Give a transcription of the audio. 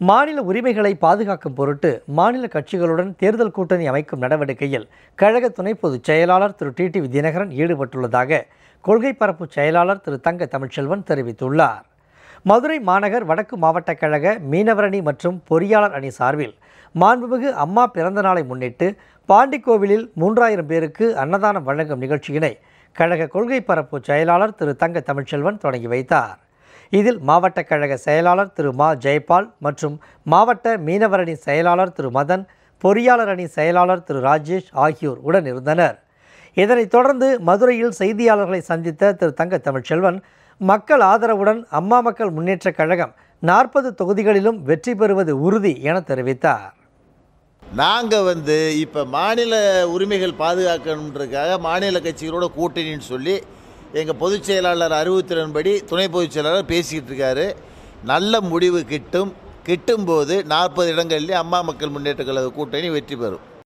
மாநில உரிமைகளை பாதுகாக்கும் பொருட்டு மாநில கட்சிகளுடன் தேர்தல் கூட்டணி அமைக்கும் நடவடிக்கையில் கழக துணை பொதுச் செயலாளர் திரு டிடிவி தினகரன் ஈடுபட்டுள்ளதாக கொள்கை பரப்பு செயலாளர் திரு தங்க தமிழ்ச்செல்வன் தெரிவித்துள்ளார். மதுரை மாநகர் வடக்கு மாவட்ட கழக மீனவரணி மற்றும் பொறியாளர் அணி சார்பில் மாண்புமிகு அம்மா பிறந்த நாளை முன்னிட்டு பாண்டிக்கோவிலில் மூன்றாயிரம் பேருக்கு அன்னதானம் வழங்கும் நிகழ்ச்சியினை கழக கொள்கை பரப்பு செயலாளர் திரு தங்க தமிழ்ச்செல்வன் தொடங்கி வைத்தார். இதில் மாவட்ட கழக செயலாளர் திரு மா ஜெயபால் மற்றும் மாவட்ட மீனவரணி செயலாளர் திரு மதன் பொறியாளர் அணி செயலாளர் திரு ராஜேஷ் ஆகியோர் உடன் இருந்தனர். இதனைத் தொடர்ந்து மதுரையில் செய்தியாளர்களை சந்தித்த திரு தங்க தமிழ்ச்செல்வன் மக்கள் ஆதரவுடன் அம்மா மக்கள் முன்னேற்றக் கழகம் நாற்பது தொகுதிகளிலும் வெற்றி பெறுவது உறுதி என தெரிவித்தார். நாங்கள் வந்து இப்போ மாநில உரிமைகள் பாதுகாக்கணுன்றதுக்காக மாநில கட்சிகளோட கூட்டணின்னு சொல்லி எங்கள் பொதுச் செயலாளர் அறிவுத்திறன்படி துணை பொதுச் செயலாளர் பேசிக்கிட்டு இருக்காரு. நல்ல முடிவு கிட்டும். கிட்டும்போது நாற்பது இடங்கள்லேயே அம்மா மக்கள் முன்னேற்ற கழக கூட்டணி வெற்றி பெறும்.